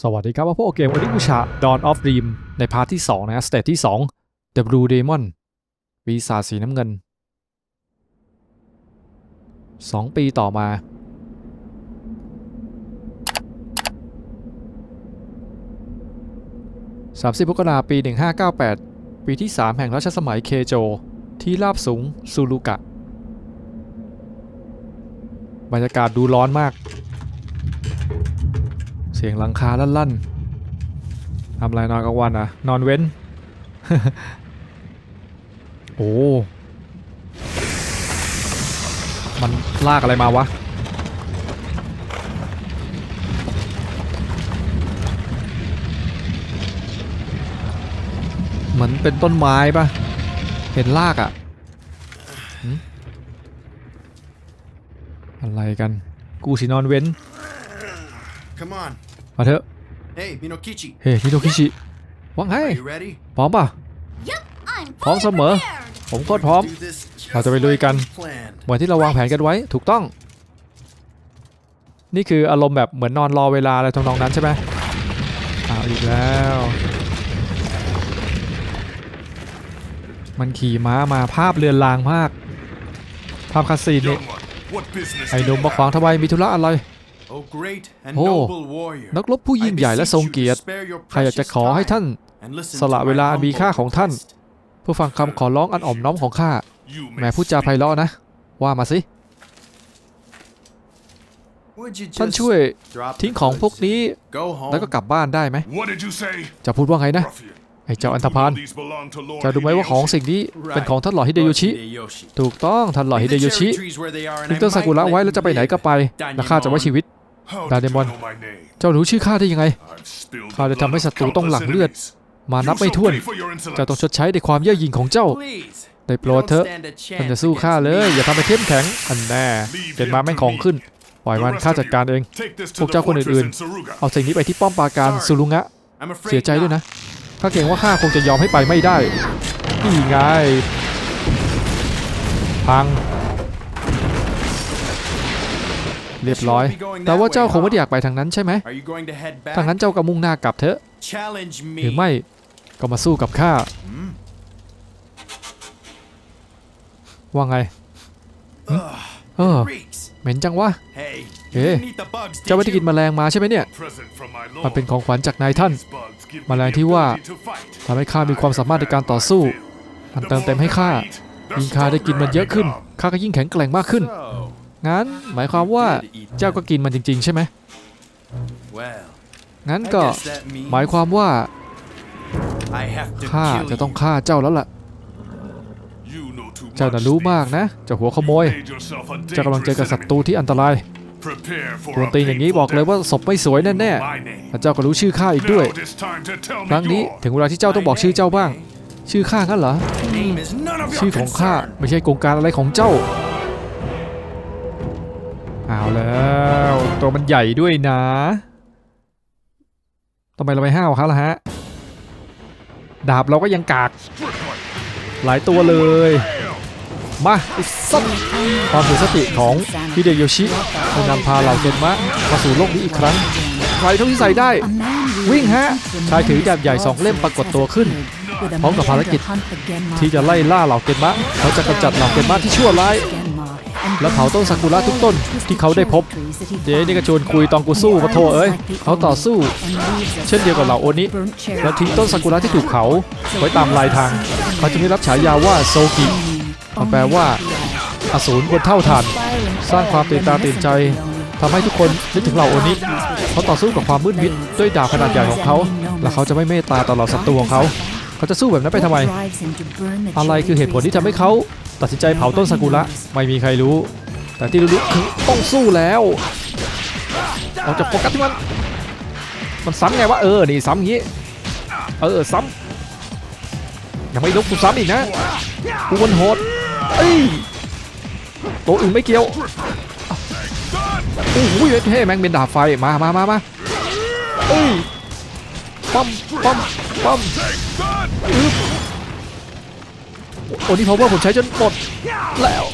สวัสดีครับว่าพวกเกมวันนี้กูชา Dawn of Dream ในพาร์ทที่ 2 นะสเตจที่ 2 The Blue Demon ปีศาจสีน้ำเงิน 2 ปีต่อมา 30มกราปี 1598 ปีที่ 3 แห่งรัชสมัยเคโจ ที่ราบสูงซูลูกะ บรรยากาศดูร้อนมาก สียงหลังคาลั่นๆทำอะไรนอนกลางวันอะ นอนเว้น โอ้ มันลากอะไรมาวะ เหมือนเป็นต้นไม้ปะเห็นลากอะ่ะ อะไรกัน กูสินอนเว้น Come on. มาเถอะ Hey, Minokichi. เฮ้ฮิโนคิชิว่าไง Are you ready? พร้อมป่ะ Yep, I'm พร้อม fully เสมอ prepared. ผมโคตรพร้อม Do this just เราจะไปลุยกัน like we planned. เหมือนที่เราวางแผนกันไว้ถูกต้อง นี่คืออารมณ์แบบเหมือนนอนรอเวลาอะไรทำนองนั้นใช่ไหมอ้าวอีกแล้ว มันขี่ม้ามาภาพเรือนรางมาก ภาพคาสซีนนี่ Young one, what business ไอ้ do หนุ่ม you มาขวาง have? ทำไมมีธุระอะไร Oh, great and Oh, noble warrior. นักรบผู้ยิ่ง I ใหญ่และ beseech ทรง you to เกียรติ spare your ใครอยากจะ precious ขอให้ time ท่าน and listen สละ to เว my ลาอันมี humble ค่าของท่าน request. เพื่อฟังคำขอร้องอันอ่อมน้อมของข้า You แหม้ may พูดจาไพ speak. เราะนะ ว่ามาสิ Would you ท่าน just ช่วย drop ทิ้ง the ของพวก goods นี้ and Go home. แล้วก็กลับบ้านได้ไหม What did you say? จะพูดว่าไงนะ Ruffian. ไอ้เจ้าอันธ You พาล know these belong to Lord จะดูไหมว่าของ Hideyoshi. สิ่งนี้เป็นของท่านหล่อฮิเดโย Lord ชิ Hideyoshi. ถูกต้องท่านหล่อฮิ Leave เด the โยชิ cherry trees where they are and ทิ้ง I ต้นซา might กุระ let ไว้ you แล้วจะไปไหนก็ไป Daimon และข้าจะไว้ชีวิต How Đa did you Demon. know my name? เจ้ารู้ชื่อข้าได้ยังไง I've spilled ข้า the จะทำให้ blood ศั of ตรูต้องหลั่ง countless เลือด enemies. มานับ You ไม่ shall ถ้วน pay for your เจ้าต้อง insolence. ชดใช้ในความเย่อหยิ่งของเจ้า Please. ได้โปร You ดเถ don't อะ stand a ท่าน chance จะสู้ข้า against เลย me. อย่าทำให้เข้มแข็ง อันแน่ Leave เป็น him มา to แม่งของ me. ขึ้น ปล่อย The มัน rest ข้า of จัดการเอง you, take this to พวก the เจ้าคนอื่น fortress in Saruga. เอาสิ่งนี้ไปที่ป้อมปราการ Sorry ซูรุงะ I'm afraid เสียใจด้วย not. นะ ข้าเกรงว่าข้าคงจะยอมให้ไปไม่ได้ นี่ไง พัง เรียบร้อย แต่ว่าเจ้าคงไม่ได้อยากไปทางนั้นใช่ไหม Are you going to head back? ถ้างั้นเจ้าก็มุ่งหน้ากลับเถอะ Challenge me. หรือไม่ก็มาสู้กับข้า ว่าไงเออ Reeks. เหม็นจังวะ Hey, you Eh, didn't eat the bugs, เจ้า did ไม่ได้กิน you? แมลงมาใช่ไหมเนี่ย Present from my lord. มันเป็นของขวัญจากนายท่าน These bugs give แมล me ง the ที่ว่า ability to fight. ทำให้ข้ามีความสามารถในการต่อสู้ มันเติมเต็มให้ข้า ยิ่งข้าได้กินมันเยอะขึ้น ข้าก็ยิ่งแข็งแกร่งมากขึ้น So, งั้นหมายความว่าเจ้าก็กินมันจริง ๆ ใช่ไหม well, งั้น I ก็ guess that means หมายความว่า I have to ข้า kill จะต้อง you. ฆ่าเจ้าแล้วล่ะ You know too เจ้าน่ะ much, รู้ thief. มากนะเจ้าหัวขโมย You've made yourself a เจ้ากำลังเจอกับ dangerous ศัตรู enemy. ที่อันตราย Prepare for กวน a ตีนอย่างนี้ painful บอกเลยว่า death. ศพไม่สวยแน่ My name. ๆและเจ้าก็รู้ชื่อข้าอีกด้วย Now it is time to tell ครั้ง me นี้ your ถึงเวลาที่เจ้าต้องบอกชื่อเจ้าบ้าง ชื่อข้างั้นเหรอ Name is none of ชื่อ your ของข้า concern. ไม่ใช่โครงการอะไรของเจ้า เอาแล้วตัวมันใหญ่ด้วยนะทำไมเราไม่ห้าวเขาล่ะฮะ ดาบเราก็ยังกาก หลายตัวเลย มาสัตความถือสติของฮิเดโยชิจะนำพาเหล่าเกนมะมาสู่โลกนี้อีกครั้ง ใครเท่าที่ใส่ได้ วิ่งฮะ ชายถือดาบใหญ่สองเล่มปรากฏตัวขึ้น พร้อมกับภารกิจที่จะไล่ล่าเหล่าเกนมะ เขาจะกำจัดเหล่าเกนมะที่ชั่วร้าย และเผาต้นซากุระทุกต้นที่เขาได้พบ เจ๊นี่ก็ชวนคุยตอนกูสู้ปะโทเอ้ยเขาต่อสู้ เช่นเดียวกับเหล่าโอนิและทิ้งต้นซากุระที่ถูกเผาไว้ตามลายทาง เขาจึงได้รับฉายาว่าโซกิมันแปลว่าอสูรบนเท่าฐานสร้างความตื่นตาตื่นใจทำให้ทุกคนนึกถึงเหล่าโอนิเขาต่อสู้กับความมืดมิดด้วยดาบขนาดใหญ่ของเขา และเขาจะไม่เมตตาต่อเหล่าศัตรูของเขา เขาจะสู้แบบนั้นไปทำไม อะไรคือเหตุผลที่ทำให้เขา ตัดสินใจเผาต้นซากุระไม่มีใครรู้ แต่ที่รู้ๆคือต้องสู้แล้วเราจะโฟกัสที่มันมันซ้ำไงวะเออนี่ซ้ำอย่างงี้เออซ้ำยังไม่ลุกกูซ้ำอีกนะกูมันโหดเอ้ยตัวอื่นไม่เกี่ยวโอ้โหเท่แม่งเป็นดาบไฟมามามามาเอ้ยปั๊มปั๊มปั๊มอึ๊บ โอ้นี่พาวเวอร์ผมใช้จนหมดแล้ว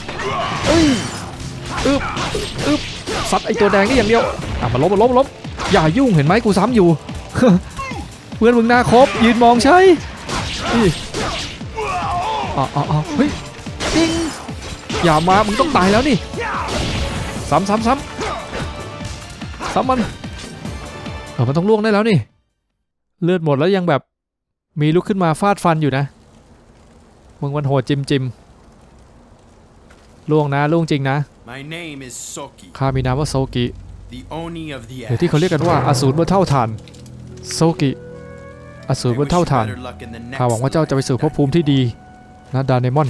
เอ้ยอึบอึบซัดไอตัวแดงนี่อย่างเดียวอะมาล้มมาล้มมาล้มอย่ายุ่งเห็นไหมกูซ้ำอยู่เพื่อนมึงหน้าครบยืนมองใช่อ๋ออ๋ออ๋อเฮ้ยติงอย่ามามึงต้องตายแล้วนี่ซ้ำซ้ำซ้ำซ้ำมันเออมันต้องล่วงได้แล้วนี่ เลือดหมดแล้วยังแบบมีลุกขึ้นมาฟาดฟันอยู่นะ มึงมันโหดจิมจิมล่วงนะล่วงจริงนะ My name is Soki, ข้ามีนามว่าโซกิ the Oni of the หรือที่เขาเรียกกันว่าอสูรบนเท่าฐาน โซกิอสูร I บน wish เท่า you ฐาน better luck in the ข้าหวัง next ว่าเจ้าจะไปสู่ภพภูมิที่ดีนะดานเนมอน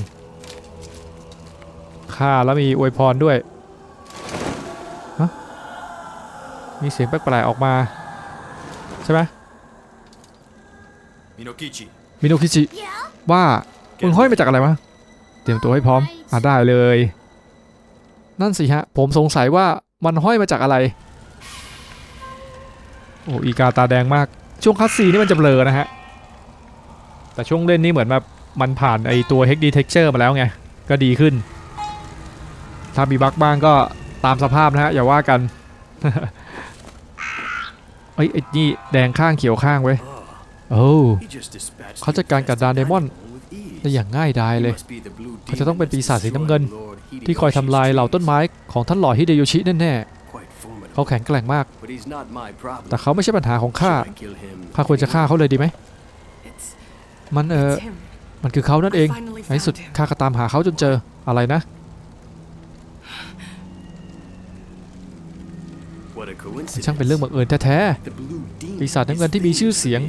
ข้าแล้วมีอวยพรด้วยฮะมีเสียงแปลกๆออกมา ใช่ไหม Minokichi, มิโนคิจิว่า มึงห้อยมาจากอะไรวะ เตรียมตัวให้พร้อม อะได้เลย นั่นสิฮะ ผมสงสัยว่ามันห้อยมาจากอะไร โอ้อีกาตาแดงมาก ช่วงคัสซีนนี่มันจะเบลอนะฮะ แต่ช่วงเล่นนี่เหมือนแบบมันผ่านไอตัว HD Texture มาแล้วไง ก็ดีขึ้น ถ้ามีบั๊กบ้างก็ตามสภาพนะฮะ อย่าว่ากันเอ้ยไอ้นี่แดงข้างเขียวข้างเว้ยโอ้ he just dispatched เขาจัดการกับดานเดมอน with ease. ได้อย่างง่ายดายเลย He must be the blue เขาจะต้องเป็นปีศาจสีน้ำเงิน demon that's destroyed Lord ที่คอยทำลายเหล่าต้นไม้ของท่านหล่อฮิเดโยชิแน่ Quite ๆ formidable. เขาแข็งแกร่งมาก But he's not my problem. แต่เขาไม่ใช่ปัญหาของข้า Should I kill him? ข้าควรจะฆ่าเขาเลยดีไหม It's, มันเออ it's him. มันคือเขานั่นเอง I finally ในที่สุด found him. ข้าก็ตามหาเขาจนเจออะไรนะ ช่างเป็นเรื่องบังเอิญแท้ The blue demon ปีศาจน้ำเงินที่มีชื่อเสียง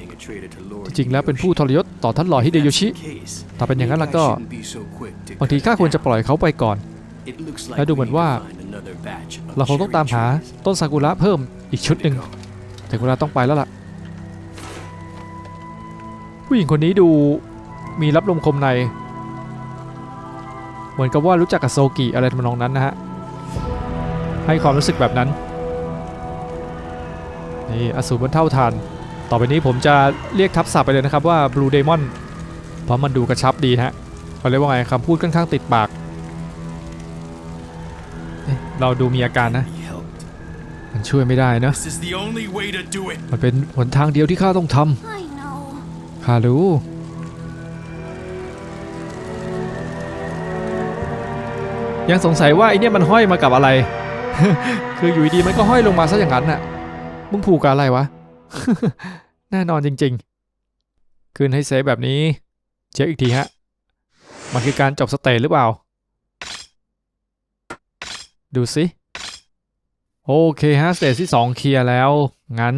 จริงๆแล้วเป็นผู้ทรยศต่อท่านหล่อฮิเดโยชิ ถ้าเป็นอย่างนั้นแล้วก็บางทีข้าควรจะปล่อยเขาไปก่อน และดูเหมือนว่า เราคงต้องตามหาต้นซากุระเพิ่มอีกชุดหนึ่งถึงเวลาต้องไปแล้วล่ะ ผู้หญิงคนนี้ดูมีรับลมคมใน เหมือนกับว่ารู้จักกับโซกิอะไรทำนองนั้นนะฮะ ให้ความรู้สึกแบบนั้น นี่อสูรบนเท่าทานต่อไปนี้ผมจะเรียกทับศัพท์ไปเลยนะครับว่า Blue Demon เพราะมันดูกระชับดีฮะเขาเรียกว่าไงคำพูดค่อนข้างติดปากเเราดูมีอาการนะ มันช่วยไม่ได้นะมันเป็นหนทางเดียวที่ข้าต้องทำข้ารู้ยังสงสัยว่าไอเนี่ยมันห้อยมากับอะไร คืออยู่ดีๆมันก็ห้อยลงมาซะอย่างนั้นน่ะ มึงผูกกับอะไรวะ แน่นอนจริงๆคืนให้เซฟแบบนี้ เช็คอีกทีฮะ มันคือการจบสเตจหรือเปล่า ดูสิ โอเคฮะ สเตจที่ 2 เคลียร์แล้ว งั้น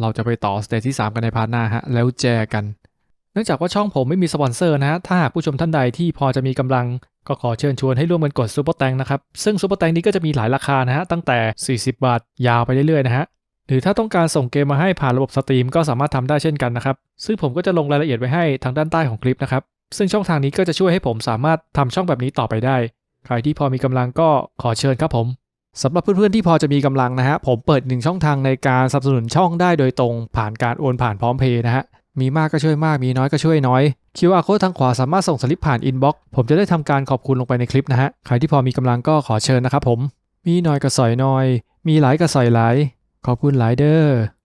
เราจะไปต่อสเตจที่ 3 กันในพาร์ทหน้าฮะ แล้วแจกัน เนื่องจากว่าช่องผมไม่มีสปอนเซอร์นะฮะ ถ้าหากผู้ชมท่านใดที่พอจะมีกำลังก็ขอเชิญชวนให้ร่วมกันกดซูเปอร์แตงนะครับ ซึ่งซูเปอร์แตงนี้ก็จะมีหลายราคานะฮะ ตั้งแต่ 40 บาท ยาวไปเรื่อยๆ นะฮะ หรือถ้าต้องการส่งเกมมาให้ผ่านระบบสตรีมก็สามารถทำได้เช่นกันนะครับ ซึ่งผมก็จะลงรายละเอียดไว้ให้ทางด้านใต้ของคลิปนะครับ ซึ่งช่องทางนี้ก็จะช่วยให้ผมสามารถทำช่องแบบนี้ต่อไปได้ ใครที่พอมีกำลังก็ขอเชิญครับผมสำหรับเพื่อนๆที่พอจะมีกำลังนะฮะผมเปิดหนึ่งช่องทางในการสนับสนุนช่องได้โดยตรง ผ่านการโอนผ่านพร้อมเพย์นะฮะมีมากก็ช่วยมากมีน้อยก็ช่วยน้อย QR code ทางขวาสามารถส่งสลิปผ่านอินบ็อกซ์ผมจะได้ทำการขอบคุณลงไปในคลิปนะฮะใครที่พอมีกำลังก็ขอเชิญนะครับผม มีน้อยก็สอยน้อย มีหลายก็สอยหลาย ขอบคุณหลายเด้อ